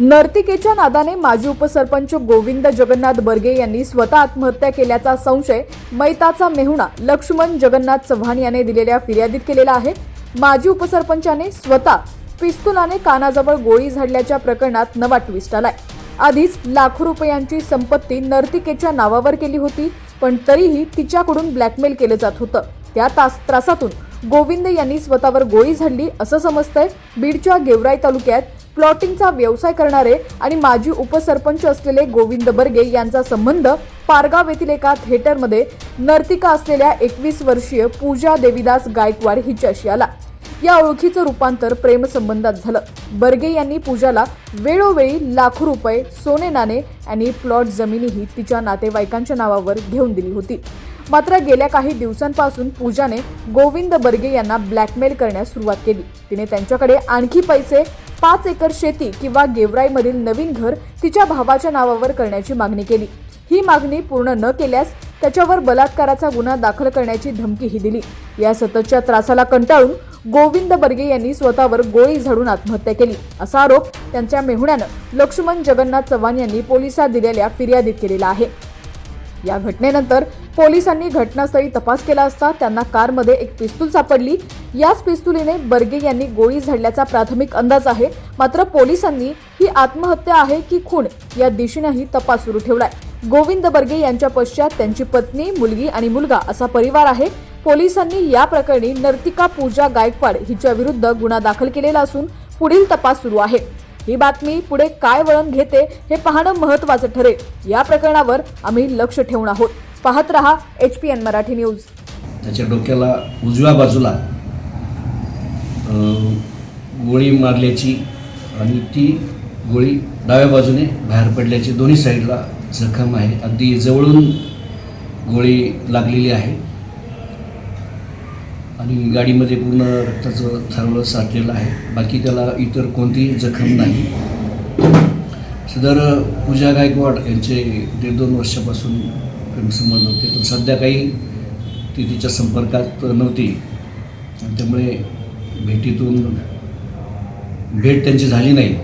नर्तिकेच्या नादाने माजी उपसरपंच गोविंद जगन्नाथ बर्गे यांनी स्वतः आत्महत्या केल्याचा संशय मैताचा मेहुणा लक्ष्मण जगन्नाथ चव्हाण याने दिलेल्या फिर्यादीत केलेला आहे. माजी उपसरपंचाने स्वतः पिस्तुलाने कानाजवळ गोळी झाडल्याच्या प्रकरणात नवा ट्विस्ट आलाय. आधीच लाखो रुपयांची संपत्ती नर्तिकेच्या नावावर केली होती पण तरीही तिच्याकडून ब्लॅकमेल केलं जात होतं. त्या तास त्रासातून गोविंद यांनी स्वतःवर गोळी झाडली असं समजतंय. बीडच्या गेवराई तालुक्यात प्लॉटिंगचा व्यवसाय करणारे आणि माजी उपसरपंच असलेले गोविंद बर्गे यांचा संबंध पारगाव येथील एका थिएटरमध्ये नर्तिका असलेल्या एकवीस वर्षीय पूजा देवीदास गायकवाड हिच्याशी आला. या ओळखीचं रूपांतर प्रेमसंबंधात झालं. बर्गे यांनी पूजाला वेळोवेळी लाखो रुपये सोने नाणे आणि प्लॉट जमिनीही तिच्या नातेवाईकांच्या नावावर घेऊन दिली होती. मात्र गेल्या काही दिवसांपासून पूजाने गोविंद बर्गे यांना ब्लॅकमेल करण्यास सुरुवात केली. तिने त्यांच्याकडे आणखी पैसे पाच एकर शेती किंवा गेवराईमधील नवीन घर तिच्या भावाच्या नावावर करण्याची मागणी केली. ही मागणी पूर्ण न केल्यास त्याच्यावर बलात्काराचा गुन्हा दाखल करण्याची धमकीही दिली. या सततच्या त्रासाला कंटाळून गोविंद बर्गे यांनी स्वतःवर गोळी झाडून आत्महत्या केली. असा आरोप त्यांच्या मेहुण्यानं लक्ष्मण जगन्नाथ चव्हाण यांनी पोलिसात दिलेल्या फिर्यादीत केलेला आहे. या घटनेनंतर पोलिसांनी घटनास्थळी तपास केला असता त्यांना कारमध्ये एक पिस्तूल सापडली. याच पिस्तुलीने बर्गे यांनी गोळी झाडल्याचा प्राथमिक अंदाज आहे. मात्र पोलिसांनी ही आत्महत्या आहे की खून या दिशेनेही तपास सुरू ठेवलाय. गोविंद बर्गे यांच्या पश्चात त्यांची पत्नी मुलगी आणि मुलगा असा परिवार आहे. पोलिसांनी या प्रकरणी नर्तिका पूजा गायकवाड हिच्या विरुद्ध गुन्हा दाखल केलेला असून पुढील तपास सुरू आहे. ही बातमी पुढे काय वळण घेते हे पाहणं महत्वाचं ठरेल. या प्रकरणावर आम्ही लक्ष ठेवून आहोत. पाहत रहा H P N Marathi news. त्याच्या डोक्याला उजव्या बाजूला गोळी मारल्याची आणि ती गोळी डाव्या बाजूने बाहेर पडल्याची दोन्ही साईडला जखम आहे. अगदी जवळून गोळी लागलेली आहे. आणि गाडीमध्ये पूर्ण रक्ताचं थरवलं साठलेलं आहे. बाकी त्याला इतर कोणतीही जखम नाही. सदर पूजा गायकवाड यांचे दीड दोन वर्षापासून प्रेमसंबंध होते. पण सध्या काही ती तिच्या संपर्कात नव्हती. त्यामुळे भेटीतून भेट त्यांची झाली नाही.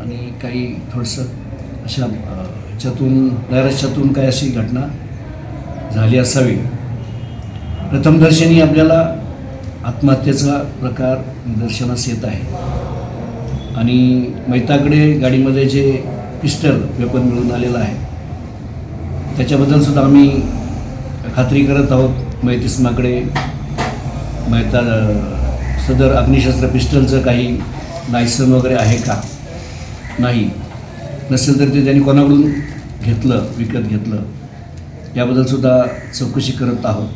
आणि काही थोडंसं अशा ह्याच्यातून नैराश्यातून काही अशी घटना झाली असावी. प्रथमदर्शनी आपल्याला आत्महत्येचा प्रकार निदर्शनास येत आहे. आणि मैताकडे गाडीमध्ये जे पिस्टल वेपन मिळून आलेलं आहे त्याच्याबद्दलसुद्धा आम्ही खात्री करत आहोत. मैतिस्माकडे मैता सदर अग्निशस्त्र पिस्टलचं काही लायसन वगैरे आहे का? नाही. नसेल तर ते त्यांनी कोणाकडून घेतलं विकत घेतलं? याबद्दलसुद्धा चौकशी करत आहोत.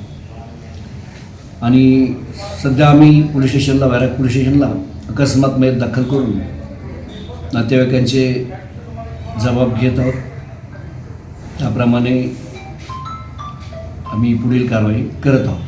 आणि सध्या आम्ही पोलीस स्टेशनला वैराग पोलीस स्टेशनला अकस्मात मयत दाखल करून नातेवाईकांचे जबाब घेत आहोत. त्याप्रमाणे आम्ही पुढील कारवाई करत आहोत.